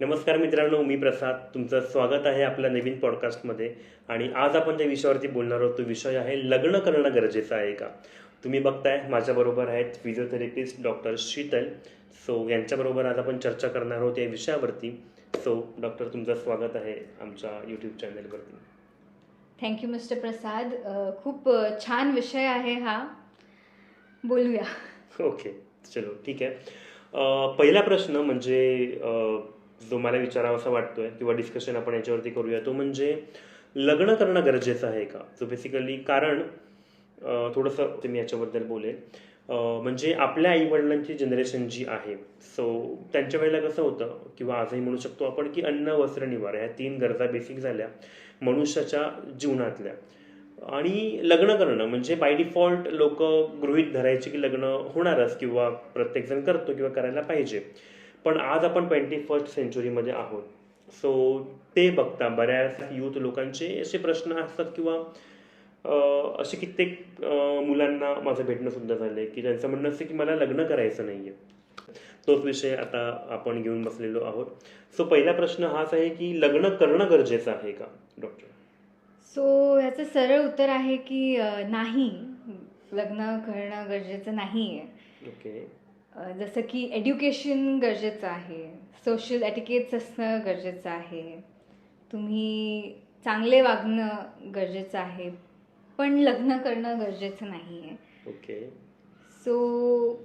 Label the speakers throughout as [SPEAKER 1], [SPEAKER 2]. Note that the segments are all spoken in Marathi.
[SPEAKER 1] नमस्कार मित्रांनो मी प्रसाद. तुमचं स्वागत आहे आपल्या नवीन पॉडकास्टमध्ये आणि आज आपण ज्या विषयावरती बोलणार आहोत तो विषय आहे लग्न करणं गरजेचं आहे का? तुम्ही बघताय माझ्याबरोबर आहेत फिजिओथेरपिस्ट डॉक्टर शीतल. सो यांच्याबरोबर आज आपण चर्चा करणार आहोत या विषयावरती. सो डॉक्टर तुमचं स्वागत आहे आमच्या यूट्यूब चॅनलवरती
[SPEAKER 2] थँक्यू मिस्टर प्रसाद खूप छान विषय आहे हा. बोलूया.
[SPEAKER 1] ओके चलो ठीक आहे. पहिला प्रश्न म्हणजे जो मला विचारावासा वाटतोय किंवा डिस्कशन आपण याच्यावरती करूया तो म्हणजे लग्न करणं गरजेचं आहे का? सो बेसिकली कारण थोडंसं ते मी याच्याबद्दल बोलेन म्हणजे आपल्या आईवडिलांची जनरेशन जी आहे सो त्यांच्या वेळेला कसं होतं किंवा आजही म्हणू शकतो आपण की अन्न वस्त्र निवार ह्या तीन गरजा बेसिक झाल्या मनुष्याच्या जीवनातल्या. आणि लग्न करणं म्हणजे बाय डिफॉल्ट लोक गृहीत धरायचे की लग्न होणारच किंवा प्रत्येकजण करतो किंवा करायला पाहिजे. पण आज आपण ट्वेंटी फर्स्ट सेंचुरीमध्ये आहोत. सो ते बघता बऱ्याच युथ लोकांचे असे प्रश्न असतात किंवा असे कित्येक मुलांना माझं भेटणं सुद्धा झालंय की त्यांचं म्हणणं असतं की मला लग्न करायचं नाहीये. तोच विषय आता आपण घेऊन बसलेलो आहोत. सो पहिला प्रश्न हाच आहे की लग्न करणं गरजेचं आहे का डॉक्टर
[SPEAKER 2] सो ह्याचं सरळ उत्तर आहे की नाही. लग्न करणं गरजेचं नाही आहे
[SPEAKER 1] ओके
[SPEAKER 2] अ, जसं की एड्युकेशन गरजेचं आहे सोशल एटिकेट्स असणं गरजेचं आहे तुम्ही चांगले वागणं गरजेचं आहे पण लग्न करणं गरजेचं नाही आहे
[SPEAKER 1] ओके.
[SPEAKER 2] सो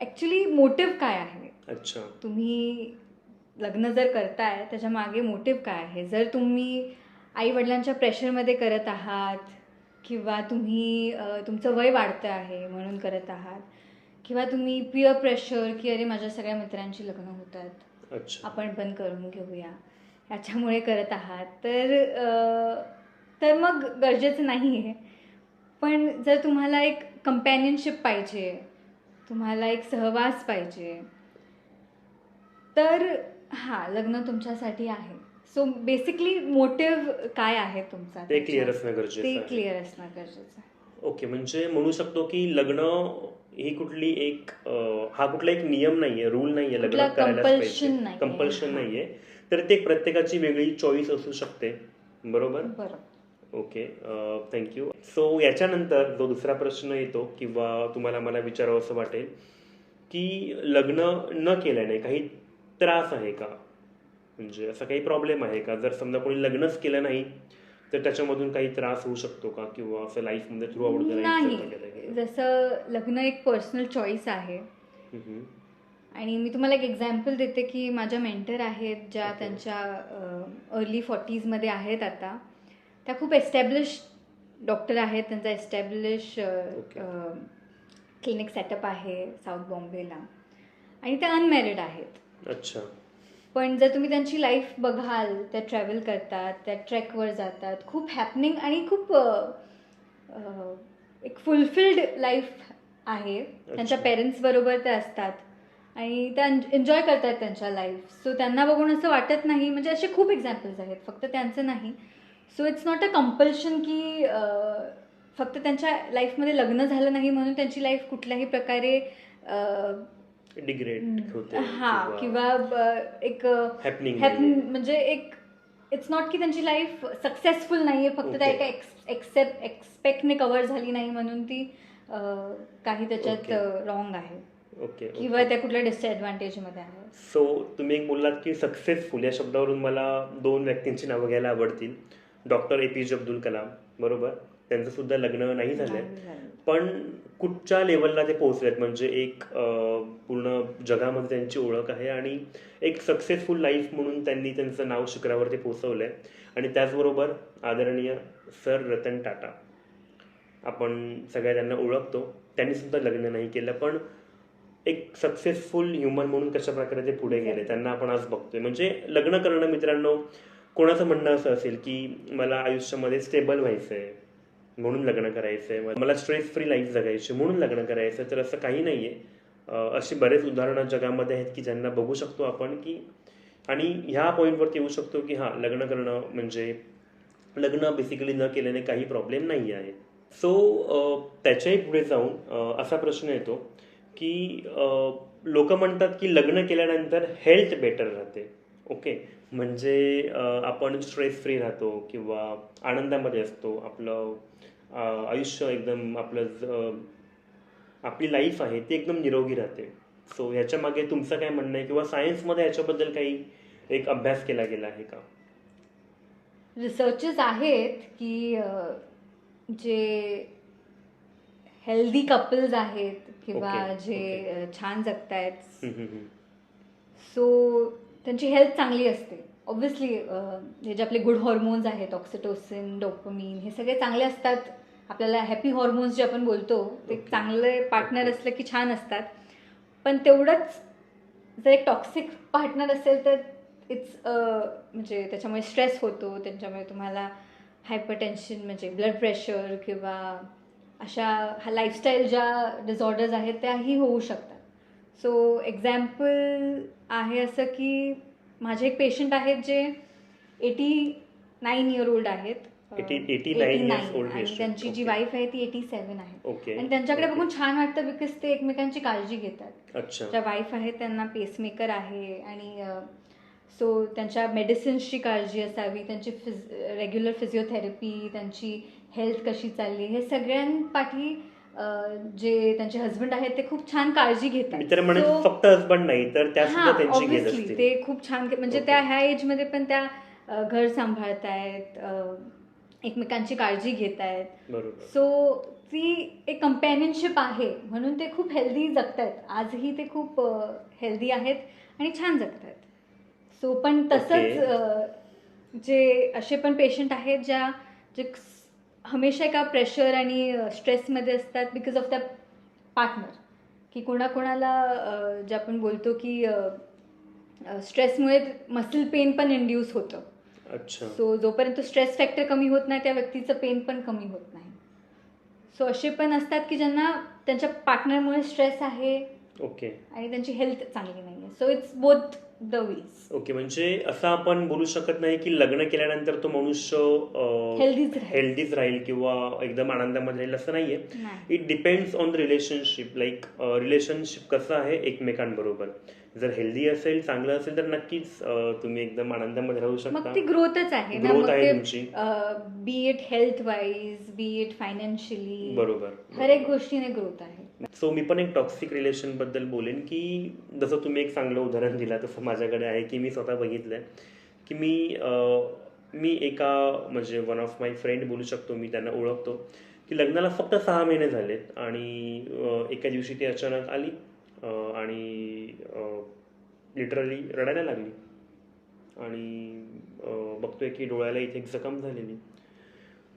[SPEAKER 2] ॲक्च्युली मोटिव्ह काय आहे?
[SPEAKER 1] अच्छा.
[SPEAKER 2] तुम्ही लग्न जर करताय त्याच्यामागे मोटिव्ह काय आहे? जर तुम्ही आई वडिलांच्या प्रेशरमध्ये करत आहात किंवा तुम्ही तुमचं वय वाढतं आहे म्हणून करत आहात किंवा तुम्ही पिअर प्रेशर की अरे माझ्या सगळ्या मित्रांची लग्न होतात
[SPEAKER 1] अच्छा.
[SPEAKER 2] आपण पण करून घेऊया. ह्याच्यामुळे करत आहात. तर तर मग गरजेचं नाही आहे पण जर तुम्हाला एक कंपॅनियनशिप पाहिजे तुम्हाला एक सहवास पाहिजे तर हां लग्न तुमच्यासाठी आहे. सो बेसिकली मोटिव्ह काय आहे तुमचा?
[SPEAKER 1] ते क्लिअर? असणं गरजेचं
[SPEAKER 2] ते क्लिअर असणं गरजेचं आहे.
[SPEAKER 1] ओके म्हणजे म्हणू शकतो की लग्न ही कुठली एक हा कुठला एक नियम नाहीये रूल नाहीये लग्न
[SPEAKER 2] नाहीये.
[SPEAKER 1] कंपल्शन. नाहीये. तर ते प्रत्येकाची वेगळी चॉईस असू शकते. बरोबर?
[SPEAKER 2] बरं
[SPEAKER 1] ओके थँक्यू सो याच्यानंतर जो दुसरा प्रश्न येतो किंवा तुम्हाला मला विचारावं असं वाटेल की लग्न न केल्याने काही त्रास आहे का? म्हणजे असा काही प्रॉब्लेम आहे का? जर समजा कोणी लग्नच केलं नाही तर त्याच्यामधून काही त्रास होऊ शकतो का? किंवा असं लाईफमध्ये थ्रू आउट
[SPEAKER 2] नाही जसं लग्न एक पर्सनल चॉईस आहे. आणि मी तुम्हाला एक एक्झाम्पल देते की माझ्या मेंटर आहेत ज्या. त्यांच्या अर्ली फॉर्टीजमध्ये आहेत आता. त्या खूप एस्टॅब्लिश डॉक्टर आहेत. त्यांचा एस्टॅब्लिश. क्लिनिक सेटअप आहे साऊथ बॉम्बेला आणि त्या अनमॅरिड आहेत.
[SPEAKER 1] अच्छा.
[SPEAKER 2] पण जर तुम्ही त्यांची लाईफ बघाल त्या ट्रॅव्हल करतात त्या ट्रेकवर जातात खूप हॅपनिंग आणि खूप एक फुलफिल्ड लाईफ आहे. त्यांच्या
[SPEAKER 1] अच्छा.
[SPEAKER 2] पेरेंट्सबरोबर ते असतात आणि त्या एन्जॉय करतात त्यांच्या लाईफ सो त्यांना बघून असं वाटत नाही. म्हणजे असे खूप एक्झाम्पल्स आहेत. फक्त त्यांचं नाही. So it's not a compulsion की फक्त त्यांच्या लाईफमध्ये लग्न झालं नाही म्हणून त्यांची लाईफ कुठल्याही प्रकारे
[SPEAKER 1] डिग्रेड होते
[SPEAKER 2] हा किंवा एक
[SPEAKER 1] हॅपनिंग
[SPEAKER 2] हॅप म्हणजे एक इट्स नॉट की त्यांची लाईफ सक्सेसफुल नाहीये फक्त त्या. एका एक्सेप्ट एक्सपेक्टने कव्हर झाली नाही म्हणून ती काही त्याच्यात. रॉंग आहे.
[SPEAKER 1] ओके
[SPEAKER 2] किंवा त्या कुठल्या डिसएडव्हान्टेजमध्ये आहे.
[SPEAKER 1] सो तुम्ही एक बोललात की सक्सेसफुल या शब्दावरून मला दोन व्यक्तींची नावं घ्यायला आवडतील. डॉक्टर ए पी जे अब्दुल कलाम बरोबर? त्यांचं सुद्धा लग्न नाही झालंय. पण कुठच्या लेवलला ते पोहोचलेत? म्हणजे एक पूर्ण जगामध्ये त्यांची ओळख आहे आणि एक सक्सेसफुल लाईफ म्हणून त्यांनी त्यांचं नाव शिखरावरती पोहोचवलंय. आणि त्याचबरोबर आदरणीय सर रतन टाटा. आपण सगळ्या त्यांना ओळखतो. त्यांनी सुद्धा लग्न नाही केलं पण एक सक्सेसफुल ह्युमन म्हणून कशा प्रकारे ते पुढे गेले त्यांना आपण आज बघतोय. म्हणजे लग्न करणं मित्रांनो कोणाचं म्हणणं असं असेल की मला आयुष्यामध्ये स्टेबल व्हायचंय? म्हणून लग्न करायचंय. मला स्ट्रेस फ्री लाईफ जगायची म्हणून लग्न करायचं तर असं काही नाही आहे अशी बरेच उदाहरणं जगामध्ये आहेत की ज्यांना बघू शकतो आपण की आणि ह्या पॉईंटवरती येऊ शकतो की हां लग्न करणं म्हणजे लग्न बेसिकली न केल्याने काही प्रॉब्लेम नाही आहे. सो त्याच्याही पुढे जाऊन असा प्रश्न येतो की लोक म्हणतात की लग्न केल्यानंतर हेल्थ बेटर राहते. ओके म्हणजे आपण स्ट्रेस फ्री राहतो किंवा आनंदामध्ये असतो. आपलं आयुष्य एकदम आपलं आपली लाईफ आहे ती एकदम निरोगी राहते. सो ह्याच्या मागे तुमचं काय म्हणणं आहे? किंवा सायन्समध्ये ह्याच्याबद्दल काही एक अभ्यास केला गेला आहे का?
[SPEAKER 2] रिसर्चेस आहेत की जे हेल्दी कपल्स आहेत किंवा
[SPEAKER 1] Okay,
[SPEAKER 2] जे
[SPEAKER 1] okay.
[SPEAKER 2] छान जगतायत. सो त्यांची हेल्थ चांगली असते. ऑब्व्हियसली हे जे आपले गुड हॉर्मोन्स आहेत ऑक्सिटोसिन डोपमिन हे सगळे चांगले असतात. आपल्याला हॅपी हॉर्मोन्स जे आपण बोलतो ते
[SPEAKER 1] Okay.
[SPEAKER 2] चांगले पार्टनर असले की छान असतात. पण तेवढंच जर एक टॉक्सिक पार्टनर असेल तर इट्स म्हणजे त्याच्यामुळे स्ट्रेस होतो त्यांच्यामुळे तुम्हाला हायपर टेन्शन म्हणजे ब्लड प्रेशर किंवा अशा हा लाईफस्टाईल ज्या डिसऑर्डर्स आहेत त्याही होऊ शकतात. सो एक्झाम्पल आहे असं की माझे एक पेशंट आहेत जे एटी नाईन इयर ओल्ड आहेत.
[SPEAKER 1] Eighty- 89 years old
[SPEAKER 2] आणि
[SPEAKER 1] patient.
[SPEAKER 2] त्यांची जी. वाईफ आहे ती एटी सेवन आहे
[SPEAKER 1] ओके
[SPEAKER 2] आणि त्यांच्याकडे. बघून छान वाटतं बिकॉज ते एकमेकांची काळजी घेतात ज्या वाईफ आहेत त्यांना पेसमेकर आहे आणि सो त्यांच्या मेडिसिन्सची काळजी असावी त्यांची फिज रेग्युलर फिजिओथेरपी त्यांची हेल्थ कशी चालली हे सगळ्यांपाठी जे त्यांचे हस्बंड आहेत ते खूप छान काळजी घेतात
[SPEAKER 1] फक्त हजबंड नाही तर
[SPEAKER 2] ते खूप छान म्हणजे. त्या ह्या एजमध्ये पण त्या घर सांभाळतायत एकमेकांची काळजी घेत आहेत. सो ती एक कंपॅनियनशिप आहे. म्हणून ते खूप हेल्दी जगतायत. आजही ते खूप हेल्दी आहेत आणि छान जगतायत. सो पण तसंच जे असे पण पेशंट आहेत ज्या जे हमेशा एका प्रेशर आणि स्ट्रेसमध्ये असतात बिकॉज ऑफ द पार्टनर की कोणाकोणाला जे आपण बोलतो की स्ट्रेसमुळे मसल पेन पण इंड्यूस होतं.
[SPEAKER 1] अच्छा.
[SPEAKER 2] सो जोपर्यंत स्ट्रेस फॅक्टर कमी होत नाही त्या व्यक्तीचं पेन पण कमी होत नाही. सो असे पण असतात की ज्यांना त्यांच्या पार्टनरमुळे स्ट्रेस आहे
[SPEAKER 1] ओके
[SPEAKER 2] आणि त्यांची हेल्थ चांगली नाही आहे. So it's both the ways
[SPEAKER 1] okay म्हणजे असं आपण बोलू शकत नाही की लग्न केल्यानंतर तो मनुष्य
[SPEAKER 2] हेल्दीच राहील.
[SPEAKER 1] हेल्दीच राहील किंवा एकदम आनंदामध्ये राहील असं नाहीये.
[SPEAKER 2] नाही.
[SPEAKER 1] It depends on the relationship like relationship कसं आहे एकमेकांबरोबर. जर हेल्दी असेल चांगलं असेल तर नक्कीच तुम्ही एकदम आनंदामध्ये राहू
[SPEAKER 2] मग
[SPEAKER 1] शकता
[SPEAKER 2] ती ग्रोथच आहे मग
[SPEAKER 1] आहे तुमची.
[SPEAKER 2] Be it health wise be it financially
[SPEAKER 1] बरोबर.
[SPEAKER 2] हर एक गोष्टीने ग्रोथ आहे.
[SPEAKER 1] सो मी पण एक टॉक्सिक रिलेशनबद्दल बोलेन की जसं तुम्ही एक चांगलं उदाहरण दिला तसं माझ्याकडे आहे की मी स्वतः बघितलंय की मी मी एका म्हणजे वन ऑफ माय फ्रेंड बोलू शकतो मी त्यांना ओळखतो की लग्नाला फक्त सहा महिने झालेत आणि एका दिवशी ती अचानक आली. आणि लिटरली रडायला लागली. आणि बघतोय की डोळ्याला इथे एक जखम झालेली.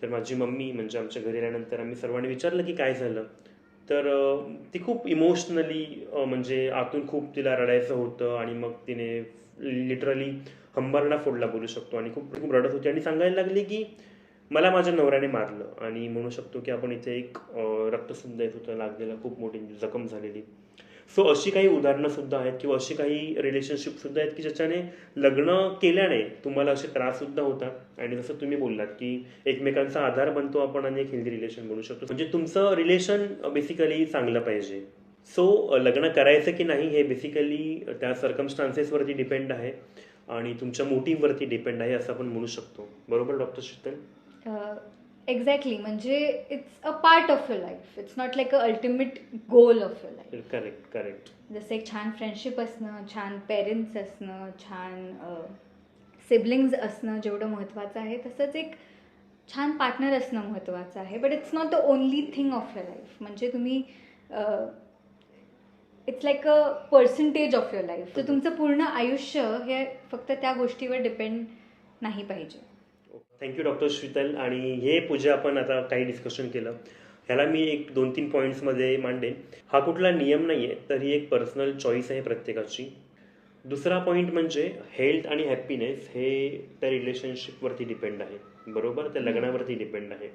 [SPEAKER 1] तर माझी मम्मी म्हणजे आमच्या घरी आल्यानंतर आम्ही सर्वांनी विचारलं की काय झालं. तर ती खूप इमोशनली म्हणजे आतून खूप तिला रडायचं होतं आणि मग तिने लिटरली हंबरला फोडला बोलू शकतो आणि खूप खूप रडत होती आणि सांगायला लागली की मला माझ्या नवऱ्याने मारलं आणि म्हणू शकतो की आपण इथे एक अं, रक्तसुद्धा येत होतं लागलेलं खूप मोठी जखम झालेली. सो अशी काही उदाहरणं सुद्धा आहेत किंवा अशी काही रिलेशनशिप सुद्धा आहेत की ज्याच्याने लग्न केल्याने तुम्हाला असे त्रास सुद्धा होतात. आणि जसं तुम्ही बोललात की एकमेकांचा आधार बनतो आपण आणि एक हेल्दी रिलेशन बनू शकतो. म्हणजे तुमचं रिलेशन बेसिकली चांगलं पाहिजे. सो लग्न करायचं की नाही हे बेसिकली त्या सर्कमस्टान्सेसवरती डिपेंड आहे. आणि तुमच्या मोटिव्हवरती डिपेंड आहे असं आपण म्हणू शकतो. बरोबर डॉक्टर शीतल?
[SPEAKER 2] एक्झॅक्टली म्हणजे it's a part of your life it's not like a ultimate goal of your life
[SPEAKER 1] correct correct
[SPEAKER 2] जसं एक छान फ्रेंडशिप असणं छान पेरेंट्स असणं छान सिबलिंग्ज असणं जेवढं महत्त्वाचं आहे तसंच एक छान पार्टनर असणं महत्त्वाचं आहे. But it's not the only thing of your life म्हणजे तुम्ही it's like a percentage of your life तर तुमचं पूर्ण आयुष्य हे फक्त त्या गोष्टीवर डिपेंड नाही पाहिजे.
[SPEAKER 1] थँक्यू डॉक्टर शीतल आणि हे पूजा आपण आता काही डिस्कशन केलं. ह्याला मी एक दोन तीन पॉईंट्समध्ये मांडेन. हा कुठला नियम नाही आहे तर ही एक पर्सनल चॉईस आहे प्रत्येकाची. दुसरा पॉईंट म्हणजे हेल्थ आणि हॅपीनेस हे त्या रिलेशनशिपवरती डिपेंड आहे. बरोबर? त्या लग्नावरती डिपेंड आहे.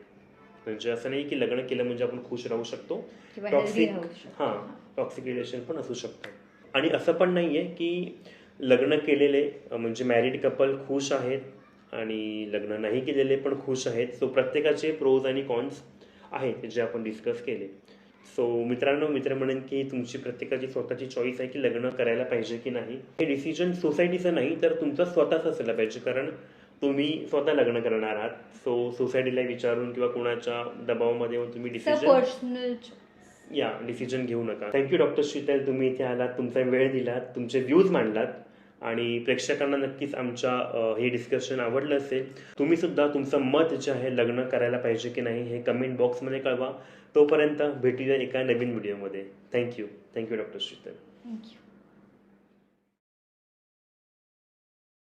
[SPEAKER 1] म्हणजे असं नाही की लग्न केलं म्हणजे आपण खुश राहू शकतो. टॉक्सिक. हां टॉक्सिक रिलेशन पण असू शकतं. आणि असं पण नाही आहे की लग्न केलेले म्हणजे मॅरिड कपल खुश आहेत आणि लग्न नाही केलेले पण खुश आहेत. सो प्रत्येकाचे प्रोज आणि कॉन्स आहेत जे आपण डिस्कस केले. सो मित्रांनो मित्र म्हणेन की तुमची प्रत्येकाची स्वतःची चॉईस आहे की लग्न करायला पाहिजे की नाही. हे डिसिजन सोसायटीचं नाही तर तुमचं स्वतःच असायला पाहिजे. कारण तुम्ही स्वतः लग्न करणार आहात. सो सोसायटीला विचारून किंवा कोणाच्या दबावामध्ये येऊन तुम्ही डिसिजन या डिसिजन घेऊ नका. थँक्यू डॉक्टर शीतल तुम्ही इथे आलात तुमचा वेळ दिलात तुमचे व्ह्यूज मांडलात. आणि प्रेक्षकांना नक्कीच आमच्या हे डिस्कशन आवडलं असेल. तुम्ही सुद्धा तुमचं मत जे आहे लग्न करायला पाहिजे की नाही हे कमेंट बॉक्समध्ये कळवा. तोपर्यंत भेटूया एका नवीन व्हिडिओमध्ये thank you thank you doctor Sheetal
[SPEAKER 2] thank you